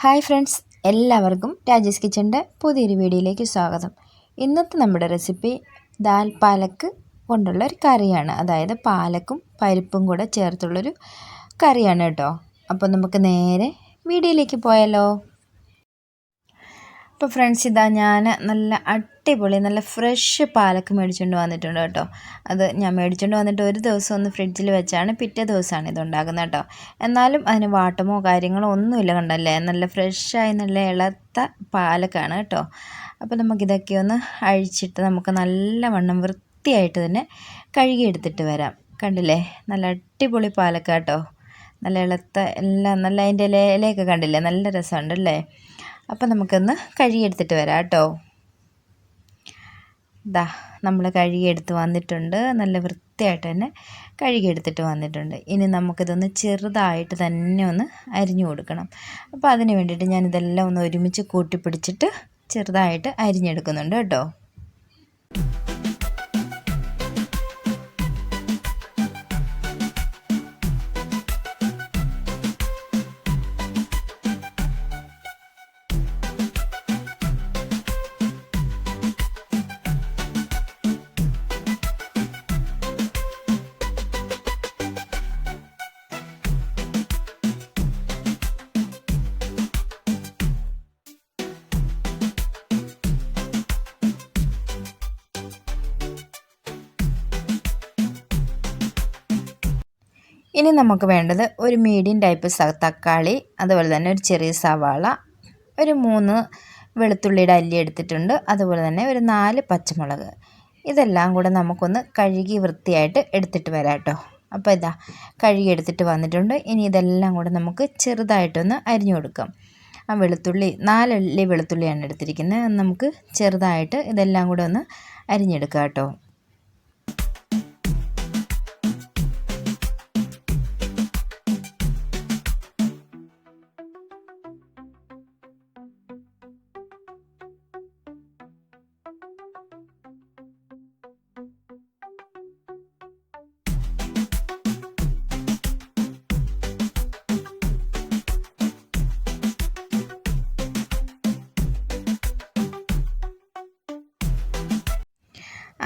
Hi friends എല്ലാവർക്കും രാജേഷ് കിച്ചന്റെ പുതിയൊരു വീഡിയോയിലേക്ക് സ്വാഗതം. ഇന്നത്തെ നമ്മുടെ റെസിപ്പി ദാൽ പാലക്ക് കൊണ്ടുള്ള ഒരു കറിയാണ്. അതായത് പാലക്കും പരിപ്പും കൂടെ ചേർത്തുള്ളൊരു കറിയാണ് കേട്ടോ. അപ്പോൾ നമുക്ക് നേരെ വീഡിയോയിലേക്ക് പോയാലോ. അപ്പോൾ ഫ്രണ്ട്സ് ഇതാ ഞാൻ നല്ല അടിപൊളി നല്ല ഫ്രഷ് പാലക്ക് മേടിച്ചുകൊണ്ട് വന്നിട്ടുണ്ട് കേട്ടോ. അത് ഞാൻ മേടിച്ചുകൊണ്ട് വന്നിട്ട് ഒരു ദിവസം ഒന്ന് ഫ്രിഡ്ജിൽ വെച്ചാണ് പിറ്റേ ദിവസമാണ് ഇത് ഉണ്ടാക്കുന്നത് കേട്ടോ. എന്നാലും അതിന് വാട്ടമോ കാര്യങ്ങളോ ഒന്നുമില്ല കണ്ടല്ലേ? നല്ല ഫ്രഷായി നല്ല ഇളത്ത പാലക്കാണ് കേട്ടോ. അപ്പോൾ നമുക്കിതൊക്കെ ഒന്ന് അഴിച്ചിട്ട് നമുക്ക് നല്ലവണ്ണം വൃത്തിയായിട്ട് തന്നെ കഴുകിയെടുത്തിട്ട് വരാം. കണ്ടില്ലേ? നല്ല അടിപൊളി പാലക്കാട്ടോ നല്ല ഇളത്ത എല്ലാം നല്ല അതിന്റെ ഇലയൊക്കെ കണ്ടില്ലേ? നല്ല രസമുണ്ടല്ലേ? അപ്പം നമുക്കൊന്ന് കഴുകിയെടുത്തിട്ട് വരാം കേട്ടോ. ദാ നമ്മൾ കഴുകിയെടുത്ത് വന്നിട്ടുണ്ട്. നല്ല വൃത്തിയായിട്ട് തന്നെ കഴുകിയെടുത്തിട്ട് വന്നിട്ടുണ്ട്. ഇനി നമുക്കിതൊന്ന് ചെറുതായിട്ട് തന്നെ ഒന്ന് അരിഞ്ഞു കൊടുക്കണം. അപ്പോൾ അതിന് വേണ്ടിയിട്ട് ഞാനിതെല്ലാം ഒന്ന് ഒരുമിച്ച് കൂട്ടിപ്പിടിച്ചിട്ട് ചെറുതായിട്ട് അരിഞ്ഞെടുക്കുന്നുണ്ട് കേട്ടോ. ഇനി നമുക്ക് വേണ്ടത് ഒരു മീഡിയം ടൈപ്പ് തക്കാളി അതുപോലെ തന്നെ ഒരു ചെറിയ സവാള ഒരു മൂന്ന് വെളുത്തുള്ളിയുടെ അല്ലി എടുത്തിട്ടുണ്ട് അതുപോലെ തന്നെ ഒരു നാല് പച്ചമുളക്. ഇതെല്ലാം കൂടെ നമുക്കൊന്ന് കഴുകി വൃത്തിയായിട്ട് എടുത്തിട്ട് വരാം കേട്ടോ അപ്പോൾ ഇതാ കഴുകി എടുത്തിട്ട് വന്നിട്ടുണ്ട്. ഇനി ഇതെല്ലാം കൂടെ നമുക്ക് ചെറുതായിട്ടൊന്ന് അരിഞ്ഞു കൊടുക്കാം. ആ വെളുത്തുള്ളി നാലല്ലി വെളുത്തുള്ളിയാണ് എടുത്തിരിക്കുന്നത്. നമുക്ക് ചെറുതായിട്ട് ഇതെല്ലാം കൂടെ ഒന്ന് അരിഞ്ഞെടുക്കാം കേട്ടോ.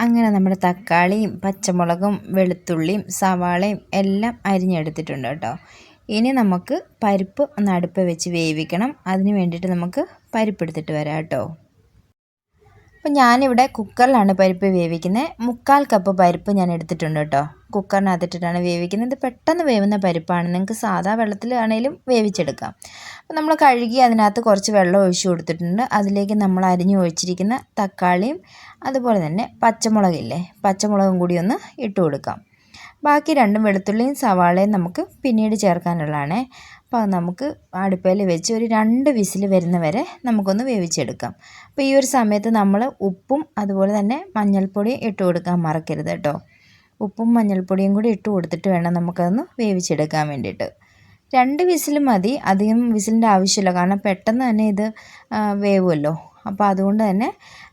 അങ്ങനെ നമ്മുടെ തക്കാളിയും പച്ചമുളകും വെളുത്തുള്ളിയും സവാളയും എല്ലാം അരിഞ്ഞെടുത്തിട്ടുണ്ട് കേട്ടോ. ഇനി നമുക്ക് പരിപ്പ് ഒന്ന് അടുപ്പ് വെച്ച് വേവിക്കണം. അതിന് വേണ്ടിയിട്ട് നമുക്ക് പരിപ്പ് എടുത്തിട്ട് വരാം കേട്ടോ. അപ്പം ഞാനിവിടെ കുക്കറിലാണ് പരിപ്പ് വേവിക്കുന്നത് മുക്കാൽ കപ്പ് പരിപ്പ് ഞാൻ എടുത്തിട്ടുണ്ട് കേട്ടോ. കുക്കറിനകത്തിട്ടിട്ടാണ് വേവിക്കുന്നത്. ഇത് പെട്ടെന്ന് വേവുന്ന പരിപ്പാണ്. നിങ്ങൾക്ക് സാധാ വെള്ളത്തിൽ ആണെങ്കിലും വേവിച്ചെടുക്കാം. അപ്പം നമ്മൾ കഴുകി അതിനകത്ത് കുറച്ച് വെള്ളം ഒഴിച്ചു കൊടുത്തിട്ടുണ്ട്. അതിലേക്ക് നമ്മൾ അരിഞ്ഞു ഒഴിച്ചിരിക്കുന്ന തക്കാളിയും അതുപോലെ തന്നെ പച്ചമുളകില്ലേ പച്ചമുളകും കൂടി ഒന്ന് ഇട്ട് കൊടുക്കാം. ബാക്കി രണ്ടും വെളുത്തുള്ളിയും സവാളയും നമുക്ക് പിന്നീട് ചേർക്കാനുള്ളതാണ്. അപ്പോൾ നമുക്ക് അടുപ്പയിൽ വെച്ച് ഒരു രണ്ട് വിസിൽ വരുന്ന വരെ നമുക്കൊന്ന് വേവിച്ചെടുക്കാം. അപ്പോൾ ഈ ഒരു സമയത്ത് നമ്മൾ ഉപ്പും അതുപോലെ തന്നെ മഞ്ഞൾപ്പൊടിയും ഇട്ട് കൊടുക്കാൻ മറക്കരുത് കേട്ടോ. ഉപ്പും മഞ്ഞൾപ്പൊടിയും കൂടി ഇട്ട് കൊടുത്തിട്ട് വേണം നമുക്കതൊന്ന് വേവിച്ചെടുക്കാൻ വേണ്ടിയിട്ട്. രണ്ട് വിസിൽ മതി. അധികം വിസിലിന്റെ ആവശ്യമില്ല. കാരണം പെട്ടെന്ന് തന്നെ ഇത് വേവുമല്ലോ. അപ്പോൾ അതുകൊണ്ട് തന്നെ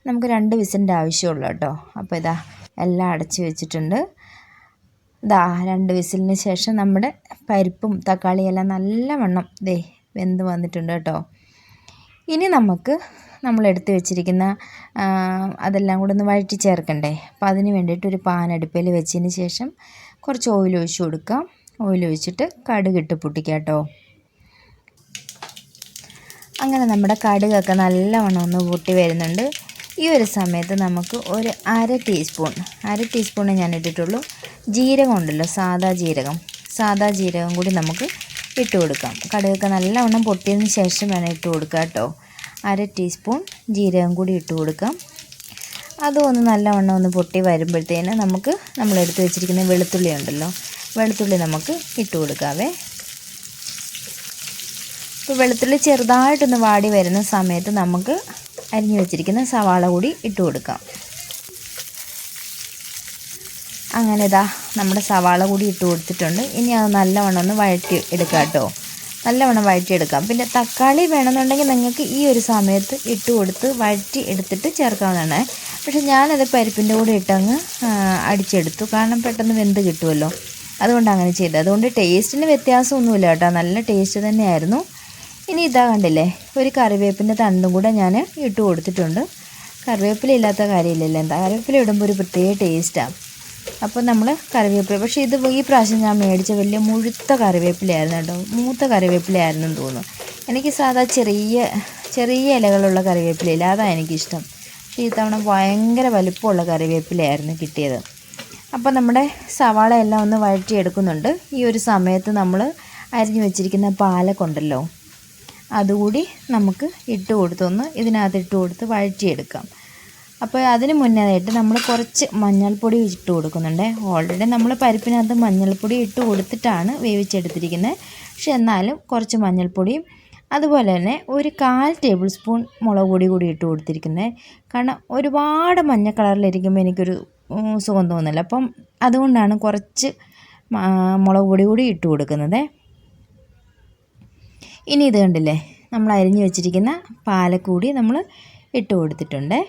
നമുക്ക് രണ്ട് വിസിലിന്റെ ആവശ്യമുള്ളൂ കേട്ടോ. അപ്പോൾ ഇതാ എല്ലാം അടച്ച് വെച്ചിട്ടുണ്ട്. ഇതാ രണ്ട് വിസിലിന് ശേഷം നമ്മുടെ പരിപ്പും തക്കാളിയെല്ലാം നല്ലവണ്ണം ദേ വെന്ത് വന്നിട്ടുണ്ട് കേട്ടോ. ഇനി നമുക്ക് നമ്മൾ എടുത്തു വെച്ചിരിക്കുന്ന അതെല്ലാം കൂടെ ഒന്ന് വഴറ്റി ചേർക്കണ്ടേ? അപ്പം അതിന് വേണ്ടിയിട്ട് ഒരു പാൻ അടുപ്പിൽ വെച്ചതിന് ശേഷം കുറച്ച് ഓയിൽ ഒഴിച്ച് കൊടുക്കാം. ഓയിൽ ഒഴിച്ചിട്ട് കടുകിട്ട് പൊട്ടിക്കാം കേട്ടോ. അങ്ങനെ നമ്മുടെ കടുകൊക്കെ നല്ലവണ്ണം ഒന്ന് പൊട്ടി വരുന്നുണ്ട്. ഈ ഒരു സമയത്ത് നമുക്ക് ഒരു അര ടീസ്പൂൺ അര ടീസ്പൂണേ ഞാൻ ഇട്ടിട്ടുള്ളൂ ജീരകം ഉണ്ടല്ലോ സാദാ ജീരകം. സാദാ ജീരകം കൂടി നമുക്ക് ഇട്ട് കൊടുക്കാം. കടുകൊക്കെ നല്ലവണ്ണം പൊട്ടിയതിന് ശേഷം വേണം ഇട്ട് കൊടുക്കുക കേട്ടോ. അര ടീസ്പൂൺ ജീരകം കൂടി ഇട്ട് കൊടുക്കാം. അതും ഒന്ന് നല്ലവണ്ണം ഒന്ന് പൊട്ടി വരുമ്പോഴത്തേന് നമുക്ക് നമ്മൾ എടുത്ത് വെച്ചിരിക്കുന്ന വെളുത്തുള്ളി ഉണ്ടല്ലോ വെളുത്തുള്ളി നമുക്ക് ഇട്ട് കൊടുക്കാവേ. ഇപ്പോൾ വെളുത്തുള്ളി ചെറുതായിട്ടൊന്ന് വാടി വരുന്ന സമയത്ത് നമുക്ക് അരിഞ്ഞു വെച്ചിരിക്കുന്ന സവാള കൂടി ഇട്ട് കൊടുക്കാം. അങ്ങനെ ഇതാ നമ്മുടെ സവാള കൂടി ഇട്ട് കൊടുത്തിട്ടുണ്ട്. ഇനി അത് നല്ലവണ്ണം ഒന്ന് വഴറ്റി എടുക്കാം കേട്ടോ. നല്ലവണ്ണം വഴറ്റിയെടുക്കാം പിന്നെ തക്കാളി വേണമെന്നുണ്ടെങ്കിൽ നിങ്ങൾക്ക് ഈ ഒരു സമയത്ത് ഇട്ട് കൊടുത്ത് വഴറ്റി എടുത്തിട്ട് ചേർക്കാവുന്നതാണ്. പക്ഷെ ഞാനത് പരിപ്പിന്റെ കൂടെ ഇട്ടങ്ങ് അടിച്ചെടുത്തു. കാരണം പെട്ടെന്ന് വെന്ത് കിട്ടുമല്ലോ. അതുകൊണ്ട് അങ്ങനെ ചെയ്തത്. അതുകൊണ്ട് ടേസ്റ്റിന് വ്യത്യാസമൊന്നുമില്ല കേട്ടോ. നല്ല ടേസ്റ്റ് തന്നെയായിരുന്നു. ഇനി ഇതാ കണ്ടില്ലേ ഒരു കറിവേപ്പിന്റെ തണ്ടും കൂടെ ഞാൻ ഇട്ട് കൊടുത്തിട്ടുണ്ട്. കറിവേപ്പില ഇല്ലാത്ത കാര്യമില്ലല്ലോ എന്താ? കറിവേപ്പില ഇടുമ്പോൾ ഒരു പ്രത്യേക ടേസ്റ്റാണ് അപ്പോൾ നമ്മൾ കറിവേപ്പില പക്ഷേ ഇത് ഈ പ്രാവശ്യം ഞാൻ മേടിച്ച വലിയ മുഴുത്ത കറിവേപ്പിലയായിരുന്നു കേട്ടോ. മൂത്ത കറിവേപ്പിലയായിരുന്നു തോന്നുന്നു. എനിക്ക് സാധാ ചെറിയ ചെറിയ ഇലകളുള്ള കറിവേപ്പിലയില്ല അതാണ് എനിക്കിഷ്ടം. പക്ഷേ ഈ തവണ ഭയങ്കര വലിപ്പമുള്ള കറിവേപ്പിലയായിരുന്നു കിട്ടിയത്. അപ്പോൾ നമ്മുടെ സവാള എല്ലാം ഒന്ന് വഴറ്റിയെടുക്കുന്നുണ്ട്. ഈ ഒരു സമയത്ത് നമ്മൾ അരിഞ്ഞു വെച്ചിരിക്കുന്ന പാലക്കൊണ്ടല്ലോ അതുകൂടി നമുക്ക് ഇട്ട് കൊടുത്തൊന്ന് ഇതിനകത്ത് ഇട്ട് കൊടുത്ത് വഴറ്റിയെടുക്കാം. അപ്പോൾ അതിന് മുന്നേയായിട്ട് നമ്മൾ കുറച്ച് മഞ്ഞൾപ്പൊടി ഇട്ട് കൊടുക്കുന്നുണ്ട്. ഓൾറെഡി നമ്മൾ പരിപ്പിനകത്ത് മഞ്ഞൾപ്പൊടി ഇട്ട് കൊടുത്തിട്ടാണ് വേവിച്ചെടുത്തിരിക്കുന്നത്. പക്ഷെ എന്നാലും കുറച്ച് മഞ്ഞൾപ്പൊടിയും അതുപോലെ തന്നെ ഒരു കാൽ ടേബിൾ സ്പൂൺ മുളക് പൊടി കൂടി ഇട്ട് കൊടുത്തിരിക്കുന്നത്. കാരണം ഒരുപാട് മഞ്ഞ കളറിലിരിക്കുമ്പോൾ എനിക്കൊരു സുഖം തോന്നില്ല അപ്പം അതുകൊണ്ടാണ് കുറച്ച് മുളക് പൊടി കൂടി ഇട്ട് കൊടുക്കുന്നത്. ഇനി ഇത് കണ്ടില്ലേ? നമ്മൾ അരിഞ്ഞു വെച്ചിരിക്കുന്ന പാലക്കൂടി നമ്മൾ ഇട്ട് കൊടുത്തിട്ടുണ്ട്.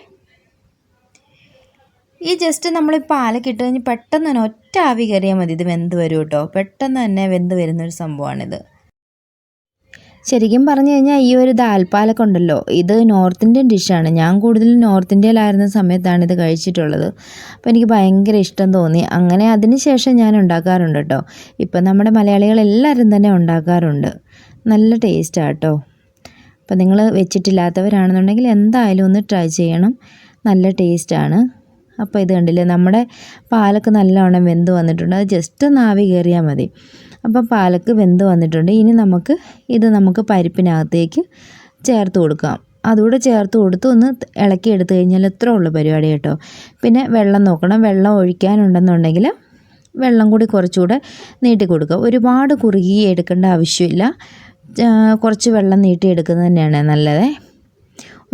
ഈ ജസ്റ്റ് നമ്മൾ പാലൊക്കെ ഇട്ട് കഴിഞ്ഞ് പെട്ടെന്ന് തന്നെ ഒറ്റ ആവി കയറിയാൽ മതി. ഇത് വെന്ത് വരും കേട്ടോ. പെട്ടെന്ന് തന്നെ വെന്ത് വരുന്നൊരു സംഭവമാണിത്. ശരിക്കും പറഞ്ഞു കഴിഞ്ഞാൽ ഈ ഒരു ദാൽപ്പാലൊക്കെ ഉണ്ടല്ലോ. ഇത് നോർത്ത് ഇന്ത്യൻ ഡിഷാണ് ഞാൻ കൂടുതലും നോർത്ത് ഇന്ത്യയിലായിരുന്ന സമയത്താണ് ഇത് കഴിച്ചിട്ടുള്ളത്. അപ്പോൾ എനിക്ക് ഭയങ്കര ഇഷ്ടം തോന്നി. അങ്ങനെ അതിന് ശേഷം ഞാൻ ഉണ്ടാക്കാറുണ്ട് കേട്ടോ. ഇപ്പം നമ്മുടെ മലയാളികളെല്ലാവരും തന്നെ ഉണ്ടാക്കാറുണ്ട്. നല്ല ടേസ്റ്റാണ് കേട്ടോ അപ്പോൾ നിങ്ങൾ വെച്ചിട്ടില്ലാത്തവരാണെന്നുണ്ടെങ്കിൽ എന്തായാലും ഒന്ന് ട്രൈ ചെയ്യണം. നല്ല ടേസ്റ്റാണ്. അപ്പോൾ ഇത് കണ്ടില്ലേ നമ്മുടെ പാലക്ക് നല്ലവണ്ണം വെന്ത് വന്നിട്ടുണ്ട്. അത് ജസ്റ്റ് നാവി കയറിയാൽ മതി. അപ്പം പാലക്ക് വെന്ത് വന്നിട്ടുണ്ട്. ഇനി നമുക്ക് ഇത് നമുക്ക് പരിപ്പിനകത്തേക്ക് ചേർത്ത് കൊടുക്കാം. അതുകൂടെ ചേർത്ത് കൊടുത്ത് ഒന്ന് ഇളക്കി എടുത്തു കഴിഞ്ഞാൽ ഇത്രേ ഉള്ളൂ പരിപാടി കേട്ടോ. പിന്നെ വെള്ളം നോക്കണം. വെള്ളം ഒഴിക്കാനുണ്ടെന്നുണ്ടെങ്കിൽ വെള്ളം കൂടി കുറച്ചുകൂടെ നീട്ടി കൊടുക്കുക. ഒരുപാട് കുറുകി എടുക്കേണ്ട ആവശ്യമില്ല. കുറച്ച് വെള്ളം നീട്ടിയെടുക്കുന്നത് തന്നെയാണ് നല്ലത്.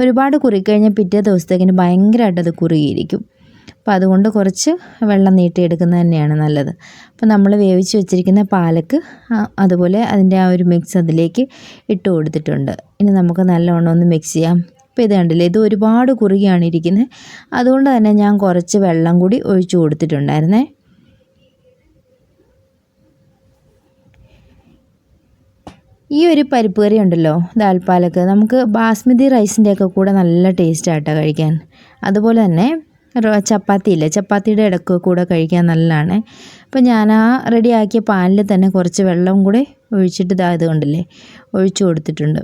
ഒരുപാട് കുറുകിക്കഴിഞ്ഞാൽ പിറ്റേ ദിവസത്തേക്കിന് ഭയങ്കരമായിട്ട് അത് കുറുകിയിരിക്കും. അപ്പോൾ അതുകൊണ്ട് കുറച്ച് വെള്ളം നീട്ടിയെടുക്കുന്നത് തന്നെയാണ് നല്ലത്. അപ്പോൾ നമ്മൾ വേവിച്ച് വെച്ചിരിക്കുന്ന പാലക്ക് അതുപോലെ അതിന്റെ ആ ഒരു മിക്സ് അതിലേക്ക് ഇട്ട് കൊടുത്തിട്ടുണ്ട്. ഇനി നമുക്ക് നല്ലവണ്ണം ഒന്ന് മിക്സ് ചെയ്യാം. ഇപ്പോൾ ഇത് കണ്ടില്ലേ ഇത് ഒരുപാട് കുറുകിയാണ് ഇരിക്കുന്നത്. അതുകൊണ്ട് തന്നെ ഞാൻ കുറച്ച് വെള്ളം കൂടി ഒഴിച്ചു കൊടുത്തിട്ടുണ്ടായിരുന്നേ. ഈ ഒരു പരിപ്പ് കറി ഉണ്ടല്ലോ ദാൽപ്പാലക്ക് നമുക്ക് ബാസ്മതി റൈസിന്റെ ഒക്കെ കൂടെ നല്ല ടേസ്റ്റ് ആട്ടോ കഴിക്കാൻ. അതുപോലെ തന്നെ ചപ്പാത്തി ഇല്ല? ചപ്പാത്തിയുടെ ഇടയ്ക്ക് കൂടെ കഴിക്കാൻ നല്ലതാണ്. അപ്പോൾ ഞാൻ ആ റെഡിയാക്കിയ പാനിൽ തന്നെ കുറച്ച് വെള്ളം കൂടെ ഒഴിച്ചിട്ട് ഇതായത് കൊണ്ടില്ലേ? ഒഴിച്ചു കൊടുത്തിട്ടുണ്ട്.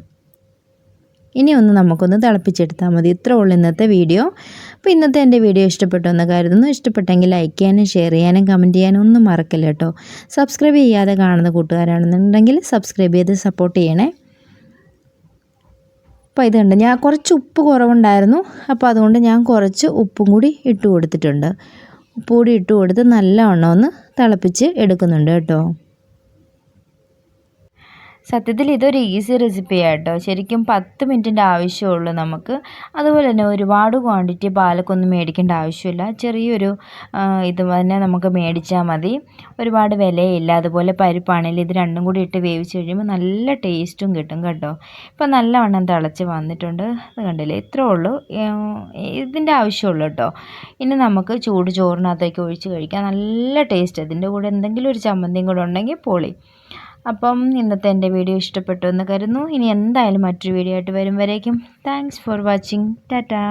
ഇനി ഒന്ന് നമുക്കൊന്ന് തിളപ്പിച്ചെടുത്താൽ മതി. ഇത്ര ഉള്ളൂ ഇന്നത്തെ വീഡിയോ. അപ്പോൾ ഇന്നത്തെ എന്റെ വീഡിയോ ഇഷ്ടപ്പെട്ടു എന്ന് കരുതുന്നു. ഇഷ്ടപ്പെട്ടെങ്കിൽ ലൈക്ക് ചെയ്യാനും ഷെയർ ചെയ്യാനും കമന്റ് ചെയ്യാനും ഒന്നും മറക്കില്ല കേട്ടോ. സബ്സ്ക്രൈബ് ചെയ്യാതെ കാണുന്ന കൂട്ടുകാരാണെന്നുണ്ടെങ്കിൽ സബ്സ്ക്രൈബ് ചെയ്ത് സപ്പോർട്ട് ചെയ്യണേ. അപ്പോൾ ഇതുണ്ട് ഞാൻ കുറച്ച് ഉപ്പ് കുറവുണ്ടായിരുന്നു. അപ്പോൾ അതുകൊണ്ട് ഞാൻ കുറച്ച് ഉപ്പും കൂടി ഇട്ട് കൊടുത്തിട്ടുണ്ട്. ഉപ്പ് കൂടി ഇട്ട് കൊടുത്ത് നല്ലവണ്ണം ഒന്ന് തിളപ്പിച്ച് എടുക്കുന്നുണ്ട് കേട്ടോ. സത്യത്തിൽ ഇതൊരു ഈസി റെസിപ്പി ആട്ടോ. ശരിക്കും പത്ത് മിനിറ്റിന്റെ ആവശ്യമുള്ളൂ നമുക്ക്. അതുപോലെ തന്നെ ഒരുപാട് ക്വാണ്ടിറ്റി പാലൊക്കെ മേടിക്കേണ്ട ആവശ്യമില്ല. ചെറിയൊരു ഇത് തന്നെ നമുക്ക് മേടിച്ചാൽ മതി. ഒരുപാട് വിലയില്ല. അതുപോലെ പരിപ്പാണെങ്കിലും ഇത് രണ്ടും കൂടി ഇട്ട് വേവിച്ച് കഴിയുമ്പോൾ നല്ല ടേസ്റ്റും കിട്ടും കേട്ടോ. ഇപ്പം നല്ലവണ്ണം തിളച്ച് വന്നിട്ടുണ്ട്. അത് കണ്ടില്ലേ? ഇത്രേ ഉള്ളൂ. ഇതിന്റെ ആവശ്യമുള്ളൂ കേട്ടോ. ഇനി നമുക്ക് ചൂട് ചോറിനകത്തേക്ക് ഒഴിച്ച് കഴിക്കാം. നല്ല ടേസ്റ്റ് അതിന്റെ കൂടെ എന്തെങ്കിലും ഒരു ചമ്മന്തിയും കൂടെ ഉണ്ടെങ്കിൽ പൊളി. അപ്പം ഇന്നത്തെ എന്റെ വീഡിയോ ഇഷ്ടപ്പെട്ടു എന്ന് കരുതുന്നു. ഇനി എന്തായാലും മറ്റൊരു വീഡിയോ ആയിട്ട് വരും വരേക്കും. Thanks for watching Tata